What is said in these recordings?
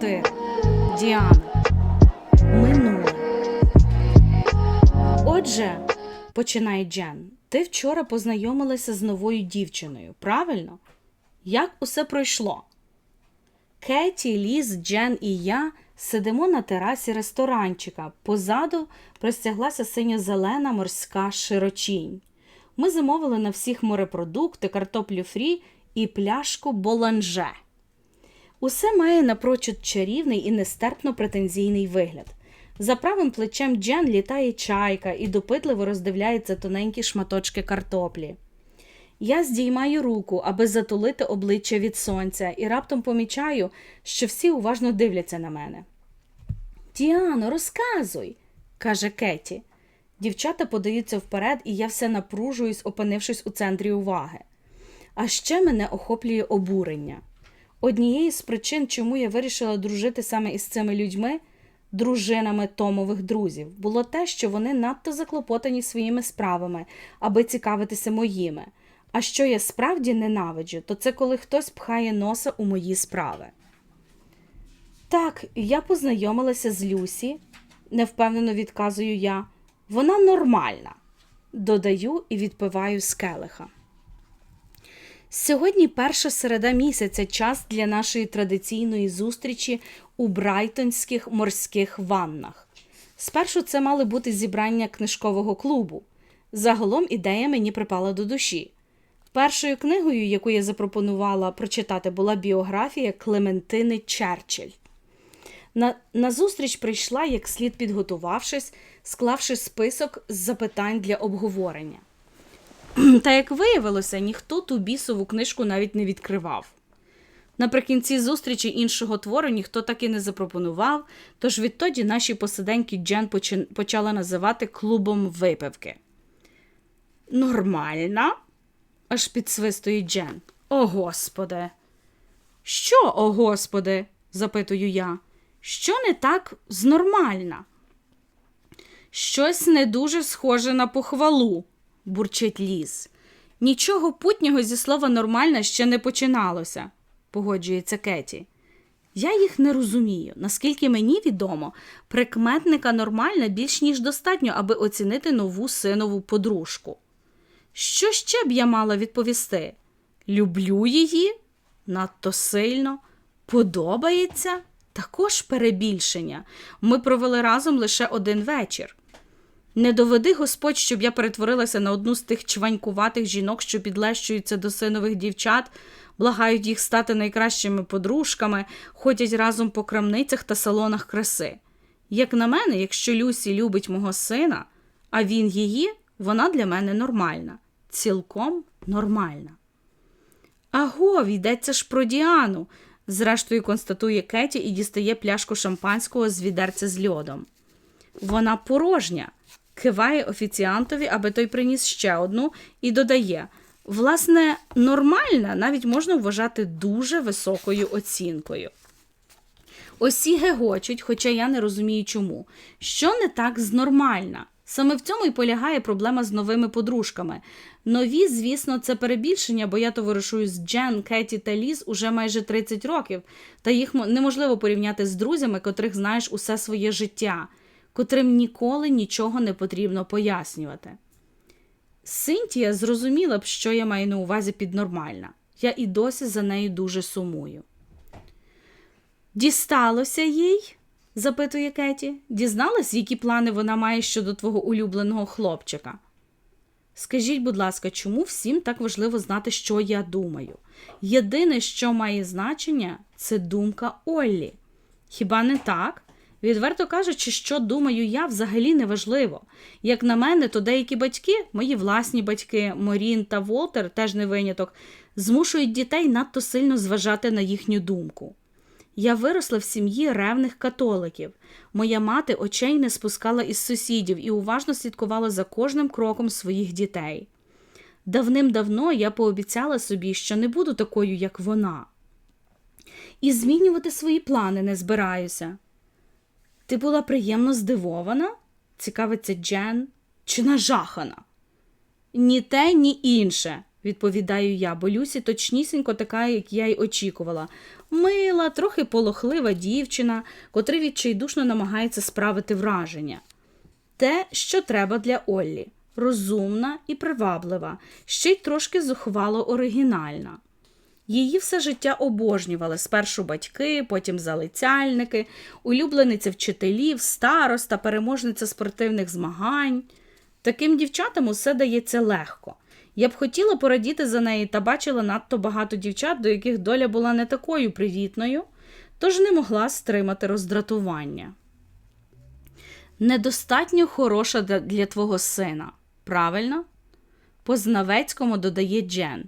квартиру. Діана. Минуле. Отже, починає Джен, ти вчора познайомилася з новою дівчиною, правильно? Як усе пройшло? Кеті, Ліз, Джен і я сидимо на терасі ресторанчика. Позаду простяглася синьо-зелена морська широчінь. Ми замовили на всіх морепродукти, картоплю фрі і пляшку боланже. Усе має напрочуд чарівний і нестерпно претензійний вигляд. За правим плечем Джен літає чайка і допитливо роздивляється тоненькі шматочки картоплі. Я здіймаю руку, аби затулити обличчя від сонця, і раптом помічаю, що всі уважно дивляться на мене. Діано, розказуй, каже Кеті. Дівчата подаються вперед, і я все напружуюсь, опинившись у центрі уваги. А ще мене охоплює обурення. Однією з причин, чому я вирішила дружити саме із цими людьми, дружинами Томових друзів, було те, що вони надто заклопотані своїми справами, аби цікавитися моїми. А що я справді ненавиджу, то це коли хтось пхає носа у мої справи. Так, я познайомилася з Люсі, невпевнено відказую я. Вона нормальна. Додаю і відпиваю з келиха. Сьогодні перша середа місяця час для нашої традиційної зустрічі у Брайтонських морських ваннах. Спершу це мали бути зібрання книжкового клубу. Загалом ідея мені припала до душі. Першою книгою, яку я запропонувала прочитати, була біографія Клементини Черчилль. На, на зустріч прийшла, як слід підготувавшись, склавши список з запитань для обговорення. Та як виявилося, ніхто ту бісову книжку навіть не відкривав. Наприкінці зустрічі іншого твору ніхто так і не запропонував, тож відтоді наші посиденьки Джен почала називати клубом випивки. Нормальна? аж підсвистує Джен. О, господи. Що, о господи? запитую я. Що не так з нормальна? Щось не дуже схоже на похвалу, бурчить ліс. Нічого путнього зі слова нормальна ще не починалося, погоджується Кеті. Я їх не розумію. Наскільки мені відомо, прикметника нормальна більш ніж достатньо, аби оцінити нову синову подружку. Що ще б я мала відповісти? Люблю її надто сильно, подобається також перебільшення. Ми провели разом лише один вечір. Не доведи Господь, щоб я перетворилася на одну з тих чванькуватих жінок, що підлещуються до синових дівчат, благають їх стати найкращими подружками, ходять разом по крамницях та салонах краси. Як на мене, якщо Люсі любить мого сина, а він її, вона для мене нормальна, цілком нормальна. Аго, йдеться ж про Діану, зрештою констатує Кеті і дістає пляшку шампанського з відерця з льодом. Вона порожня, киває офіціантові, аби той приніс ще одну, і додає: власне, нормальна навіть можна вважати дуже високою оцінкою. Осі гегочуть, хоча я не розумію чому. Що не так з нормальна? Саме в цьому і полягає проблема з новими подружками. Нові, звісно, це перебільшення, бо я товаришую з Джен, Кеті та Ліз уже майже 30 років, та їх неможливо порівняти з друзями, котрих знаєш усе своє життя, котрим ніколи нічого не потрібно пояснювати. Синтія зрозуміла б, що я маю на увазі під нормальна. Я і досі за нею дуже сумую. Дісталося їй? запитує Кеті. Дізналась, які плани вона має щодо твого улюбленого хлопчика? Скажіть, будь ласка, чому всім так важливо знати, що я думаю? Єдине, що має значення, це думка Оллі. Хіба не так? Відверто кажучи, що думаю я, взагалі не важливо. Як на мене, то деякі батьки, мої власні батьки, Морін та Волтер, теж не виняток, змушують дітей надто сильно зважати на їхню думку. Я виросла в сім'ї ревних католиків. Моя мати очей не спускала із сусідів і уважно слідкувала за кожним кроком своїх дітей. Давним-давно я пообіцяла собі, що не буду такою, як вона. І змінювати свої плани не збираюся. Ти була приємно здивована? цікавиться Джен, чи нажахана? Ні те, ні інше, відповідаю я, бо Люсі точнісінько така, як я й очікувала. Мила, трохи полохлива дівчина, котра відчайдушно намагається справити враження. Те, що треба для Оллі. Розумна і приваблива, ще й трошки зухвало оригінальна. Її все життя обожнювали спершу батьки, потім залицяльники, улюблениця вчителів, староста, переможниця спортивних змагань. Таким дівчатам усе дається легко. Я б хотіла порадіти за неї та бачила надто багато дівчат, до яких доля була не такою привітною, тож не могла стримати роздратування. Недостатньо хороша для- твого сина, правильно? По знавецькому додає Джен.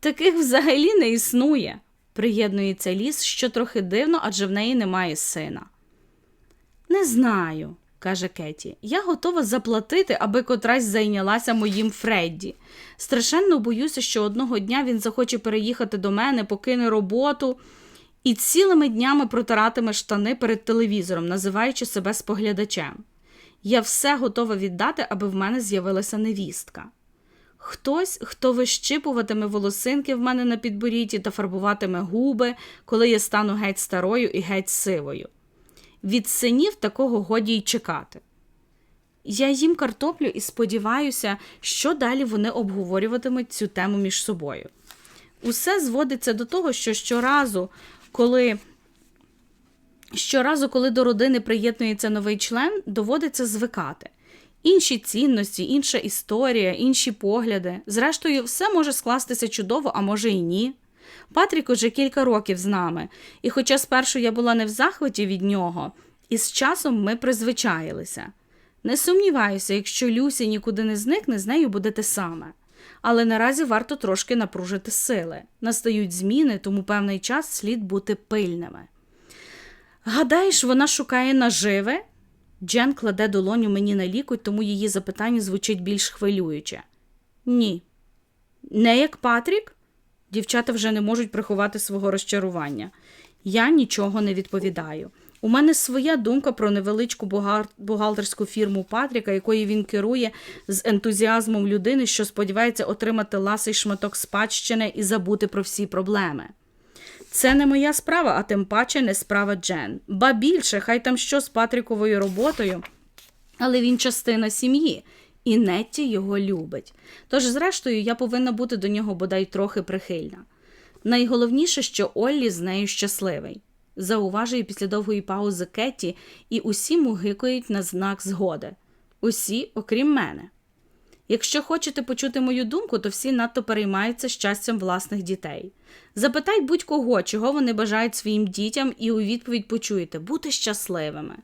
Таких взагалі не існує, приєднується ліс, що трохи дивно, адже в неї немає сина. Не знаю, каже Кеті. Я готова заплатити, аби котрась зайнялася моїм Фредді. Страшенно боюся, що одного дня він захоче переїхати до мене, покине роботу і цілими днями протиратиме штани перед телевізором, називаючи себе споглядачем. Я все готова віддати, аби в мене з'явилася невістка. Хтось, хто вищипуватиме волосинки в мене на підборітті та фарбуватиме губи, коли я стану геть старою і геть сивою. Від синів такого годі й чекати. Я їм картоплю і сподіваюся, що далі вони обговорюватимуть цю тему між собою. Усе зводиться до того, що щоразу, коли Щоразу, коли до родини приєднується новий член, доводиться звикати. Інші цінності, інша історія, інші погляди. Зрештою, все може скластися чудово, а може і ні. Патрік уже кілька років з нами, і хоча спершу я була не в захваті від нього, і з часом ми призвичаїлися. Не сумніваюся, якщо Люсі нікуди не зникне, з нею буде те саме. Але наразі варто трошки напружити сили. Настають зміни, тому певний час слід бути пильними. Гадаєш, вона шукає наживи? Джен кладе долоню мені на лікоть, тому її запитання звучить більш хвилююче. Ні. Не як Патрік? Дівчата вже не можуть приховати свого розчарування. Я нічого не відповідаю. У мене своя думка про невеличку бухгалтерську фірму Патріка, якою він керує з ентузіазмом людини, що сподівається отримати ласий шматок спадщини і забути про всі проблеми. Це не моя справа, а тим паче не справа Джен. Ба більше, хай там що з Патріковою роботою, але він частина сім'ї, і Нетті його любить. Тож, зрештою, я повинна бути до нього бодай трохи прихильна. Найголовніше, що Оллі з нею щасливий. Зауважує після довгої паузи Кетті, і усі мугикають на знак згоди. Усі, окрім мене. Якщо хочете почути мою думку, то всі надто переймаються щастям власних дітей. Запитай будь-кого, чого вони бажають своїм дітям, і у відповідь почуєте бути щасливими,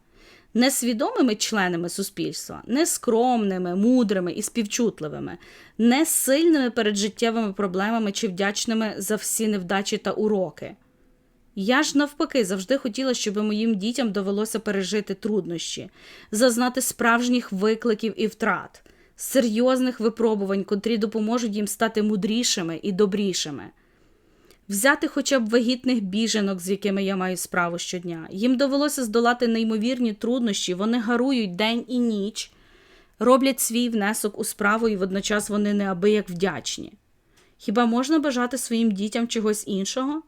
не свідомими членами суспільства, не скромними, мудрими і співчутливими, не сильними перед життєвими проблемами чи вдячними за всі невдачі та уроки. Я ж навпаки завжди хотіла, щоб моїм дітям довелося пережити труднощі, зазнати справжніх викликів і втрат, серйозних випробувань, котрі допоможуть їм стати мудрішими і добрішими. Взяти хоча б вагітних біженок, з якими я маю справу щодня. Їм довелося здолати неймовірні труднощі, вони гарують день і ніч, роблять свій внесок у справу, і водночас вони неабияк вдячні. Хіба можна бажати своїм дітям чогось іншого?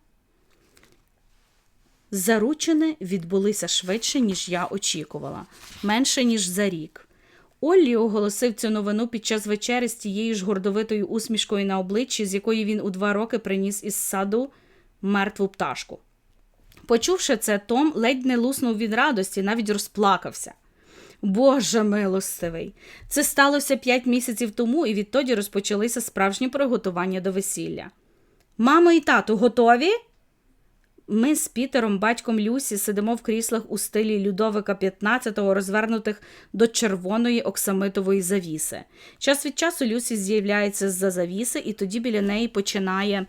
Заручини відбулися швидше, ніж я очікувала, менше, ніж за рік. Оллі оголосив цю новину під час вечері з тією ж гордовитою усмішкою на обличчі, з якої він у два роки приніс із саду мертву пташку. Почувши це, Том ледь не луснув від радості, навіть розплакався. Боже милостивий! Це сталося п'ять місяців тому, і відтоді розпочалися справжні приготування до весілля. Мамо і тату, готові? Ми з Пітером, батьком Люсі, сидимо в кріслах у стилі Людовика XV, розвернутих до червоної оксамитової завіси. Час від часу Люсі з'являється з-за завіси, і тоді біля неї починає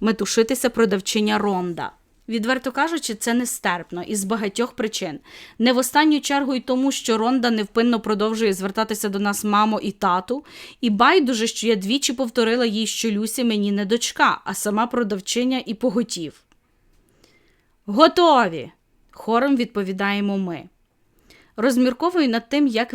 метушитися продавчиня Ронда. Відверто кажучи, це нестерпно і з багатьох причин. Не в останню чергу й тому, що Ронда невпинно продовжує звертатися до нас мамо і тату, і байдуже, що я двічі повторила їй, що Люсі мені не дочка, а сама продавчиня і поготів. Готові. Хором відповідаємо ми. Розмірковую над тим, як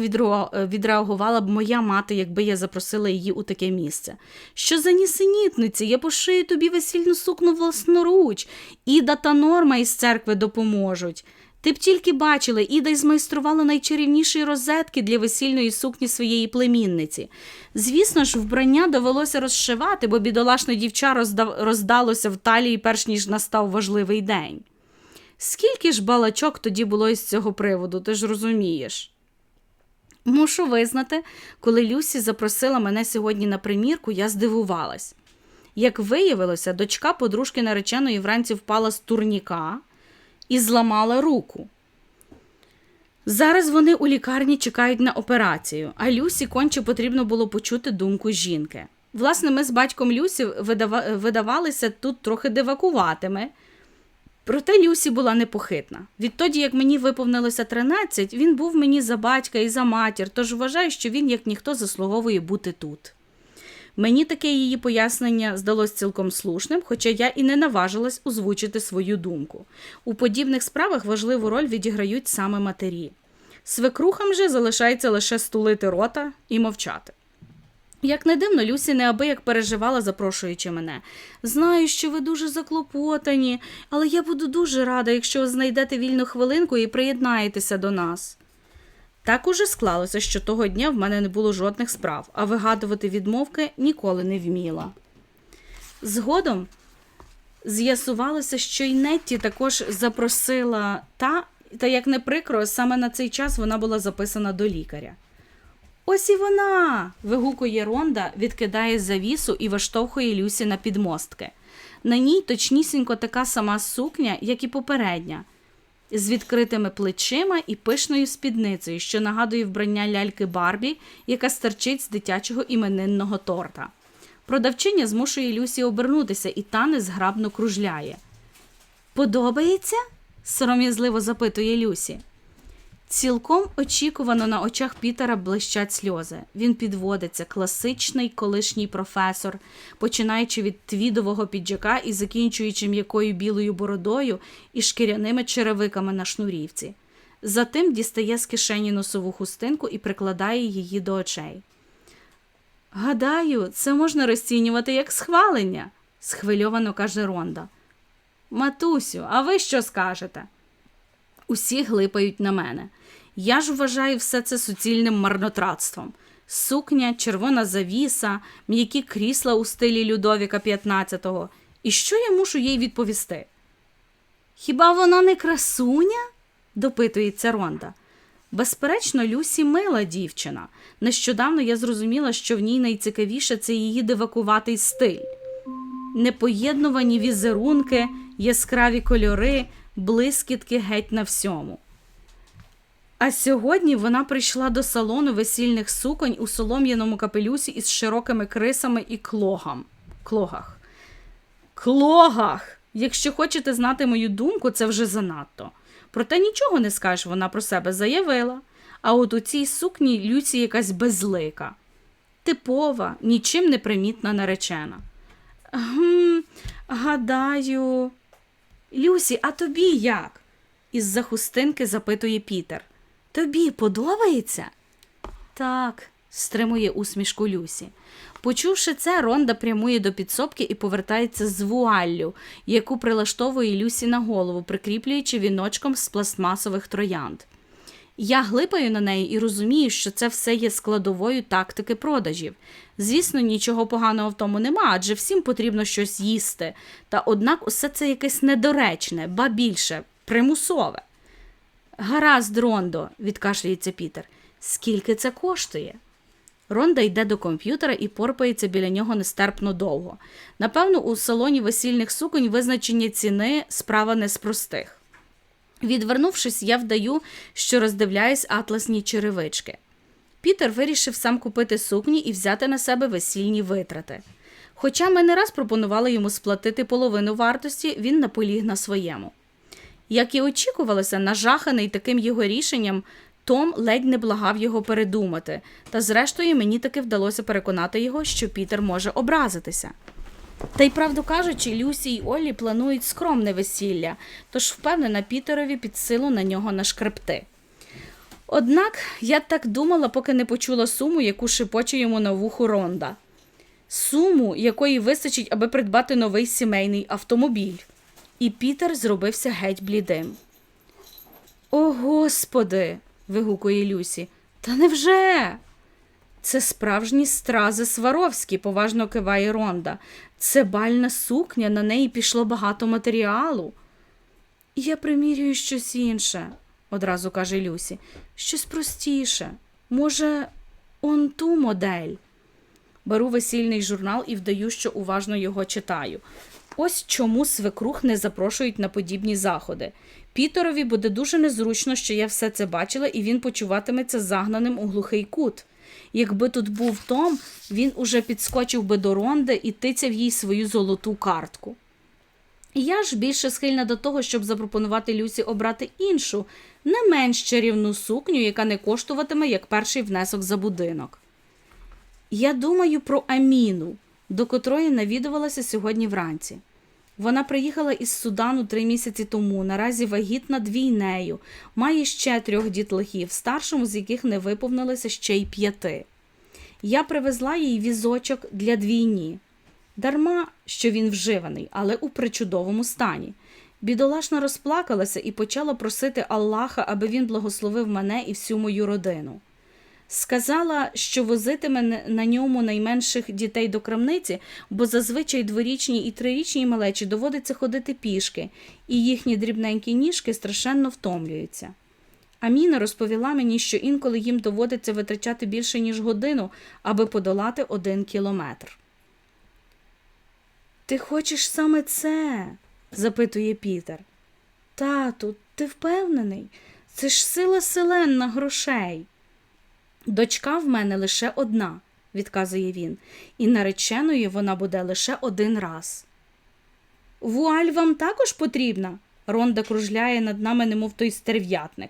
відреагувала б моя мати, якби я запросила її у таке місце. Що за нісенітниці, я пошию тобі весільну сукну власноруч, Іда та норма із церкви допоможуть. Ти б тільки бачила, Іда й змайструвала найчарівніші розетки для весільної сукні своєї племінниці. Звісно ж, вбрання довелося розшивати, бо бідолашне дівча роздав... роздалося в талії, перш ніж настав важливий день. Скільки ж балачок тоді було із цього приводу, ти ж розумієш? Мушу визнати, коли Люсі запросила мене сьогодні на примірку, я здивувалась. Як виявилося, дочка подружки нареченої вранці впала з турніка і зламала руку. Зараз вони у лікарні чекають на операцію, а Люсі конче потрібно було почути думку жінки. Власне, ми з батьком Люсі видава- видавалися тут трохи дивакуватими. Проте Люсі була непохитна. Відтоді, як мені виповнилося 13, він був мені за батька і за матір, тож вважаю, що він, як ніхто, заслуговує бути тут. Мені таке її пояснення здалось цілком слушним, хоча я і не наважилась озвучити свою думку. У подібних справах важливу роль відіграють саме матері. Свекрухам же залишається лише стулити рота і мовчати. Як не дивно, Люсі неабияк переживала, запрошуючи мене. Знаю, що ви дуже заклопотані, але я буду дуже рада, якщо ви знайдете вільну хвилинку і приєднаєтеся до нас. Так уже склалося, що того дня в мене не було жодних справ, а вигадувати відмовки ніколи не вміла. Згодом з'ясувалося, що й Нетті також запросила та, та як не прикро, саме на цей час вона була записана до лікаря. Ось і вона. вигукує Ронда, відкидає завісу і виштовхує Люсі на підмостки. На ній точнісінько така сама сукня, як і попередня, з відкритими плечима і пишною спідницею, що нагадує вбрання ляльки Барбі, яка стерчить з дитячого іменинного торта. Продавчиня змушує Люсі обернутися, і та незграбно кружляє. Подобається? сором'язливо запитує Люсі. Цілком очікувано на очах Пітера блищать сльози. Він підводиться, класичний колишній професор, починаючи від твідового піджака і закінчуючи м'якою білою бородою і шкіряними черевиками на шнурівці. Затим дістає з кишені носову хустинку і прикладає її до очей. Гадаю, це можна розцінювати як схвалення, схвильовано каже Ронда. Матусю, а ви що скажете? Усі глипають на мене. Я ж вважаю все це суцільним марнотратством. Сукня, червона завіса, м'які крісла у стилі Людовіка XV. І що я мушу їй відповісти? Хіба вона не красуня? допитується Ронда. Безперечно, Люсі мила дівчина. Нещодавно я зрозуміла, що в ній найцікавіше це її дивакуватий стиль. Непоєднувані візерунки, яскраві кольори, блискітки геть на всьому. А сьогодні вона прийшла до салону весільних суконь у солом'яному капелюсі із широкими крисами і клогам. клогах. Клогах! Якщо хочете знати мою думку, це вже занадто. Проте нічого не скажеш, вона про себе заявила. А от у цій сукні Люці якась безлика, типова, нічим не примітна наречена. Гм, гадаю. Люсі, а тобі як? із-за хустинки запитує Пітер. Тобі подобається? Так, стримує усмішку Люсі. Почувши це, Ронда прямує до підсобки і повертається з вуаллю, яку прилаштовує Люсі на голову, прикріплюючи віночком з пластмасових троянд. Я глипаю на неї і розумію, що це все є складовою тактики продажів. Звісно, нічого поганого в тому нема, адже всім потрібно щось їсти. Та однак усе це якесь недоречне, ба більше, примусове. Гаразд, Рондо, відкашлюється Пітер. Скільки це коштує? Ронда йде до комп'ютера і порпається біля нього нестерпно довго. Напевно, у салоні весільних суконь визначення ціни справа не з простих. Відвернувшись, я вдаю, що роздивляюсь атласні черевички. Пітер вирішив сам купити сукні і взяти на себе весільні витрати. Хоча ми не раз пропонували йому сплатити половину вартості, він наполіг на своєму. Як і очікувалося, нажаханий таким його рішенням, Том ледь не благав його передумати, та зрештою мені таки вдалося переконати його, що Пітер може образитися. Та й правду кажучи, Люсі й Олі планують скромне весілля, тож впевнена Пітерові під силу на нього нашкребти. Однак я так думала, поки не почула суму, яку шипоче йому на вуху Ронда. Суму, якої вистачить, аби придбати новий сімейний автомобіль. І Пітер зробився геть блідим. О, господи. вигукує Люсі. Та невже? Це справжні стрази Сваровські, поважно киває Ронда. Це бальна сукня, на неї пішло багато матеріалу. Я примірюю щось інше, одразу каже Люсі. Щось простіше. Може, он ту модель. Беру весільний журнал і вдаю, що уважно його читаю. Ось чому свекрух не запрошують на подібні заходи. Пітерові буде дуже незручно, що я все це бачила, і він почуватиметься загнаним у глухий кут. Якби тут був Том, він уже підскочив би до Ронди і тицяв їй свою золоту картку. Я ж більше схильна до того, щоб запропонувати Люсі обрати іншу, не менш чарівну сукню, яка не коштуватиме як перший внесок за будинок. Я думаю про Аміну, до котрої навідувалася сьогодні вранці. Вона приїхала із Судану три місяці тому, наразі вагітна двійнею, має ще трьох дітлахів, старшому з яких не виповнилося ще й п'яти. Я привезла їй візочок для двійні. Дарма, що він вживаний, але у причудовому стані. Бідолашна розплакалася і почала просити Аллаха, аби він благословив мене і всю мою родину. Сказала, що возитиме на- ньому найменших дітей до крамниці, бо зазвичай дворічній і трирічній малечі доводиться ходити пішки, і їхні дрібненькі ніжки страшенно втомлюються. Аміна розповіла мені, що інколи їм доводиться витрачати більше, ніж годину, аби подолати один кілометр. Ти хочеш саме це? запитує Пітер. Тату, ти впевнений? Це ж сила селенна грошей. Дочка в мене лише одна, відказує він, і нареченою вона буде лише один раз. Вуаль вам також потрібна? Ронда кружляє над нами, немов той стерв'ятник.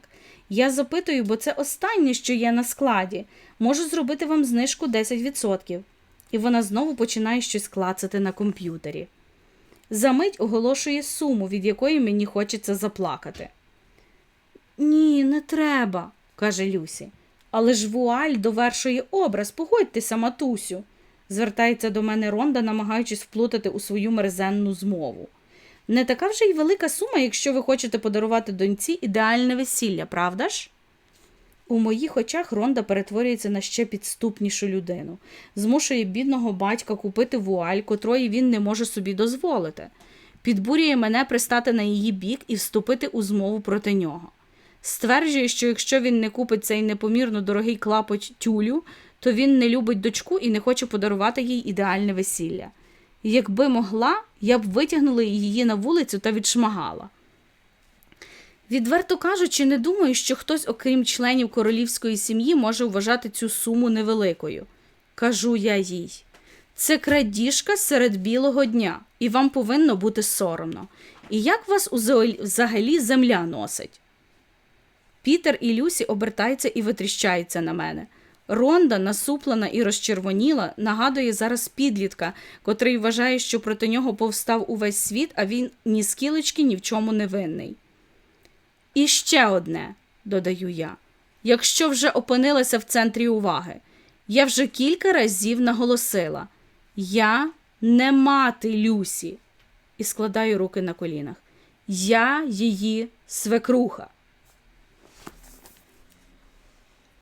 Я запитую, бо це останнє, що є на складі. Можу зробити вам знижку 10%. І вона знову починає щось клацати на комп'ютері. Замить оголошує суму, від якої мені хочеться заплакати. Ні, не треба, каже Люсі. Але ж вуаль довершує образ, погодьтеся, матусю, звертається до мене Ронда, намагаючись вплутати у свою мерзенну змову. Не така вже й велика сума, якщо ви хочете подарувати доньці ідеальне весілля, правда ж? У моїх очах Ронда перетворюється на ще підступнішу людину, змушує бідного батька купити вуаль, котрої він не може собі дозволити, підбурює мене пристати на її бік і вступити у змову проти нього. Стверджує, що якщо він не купить цей непомірно дорогий клапоть тюлю, то він не любить дочку і не хоче подарувати їй ідеальне весілля. Якби могла, я б витягнула її на вулицю та відшмагала. Відверто кажучи, не думаю, що хтось, окрім членів королівської сім'ї, може вважати цю суму невеликою. Кажу я їй. Це крадіжка серед білого дня, і вам повинно бути соромно. І як вас взагалі земля носить? Пітер і Люсі обертаються і витріщаються на мене. Ронда, насуплена і розчервоніла, нагадує зараз підлітка, котрий вважає, що проти нього повстав увесь світ, а він ні скілечки ні в чому не винний. І ще одне, додаю я, якщо вже опинилася в центрі уваги, я вже кілька разів наголосила я не мати Люсі, і складаю руки на колінах. Я її свекруха.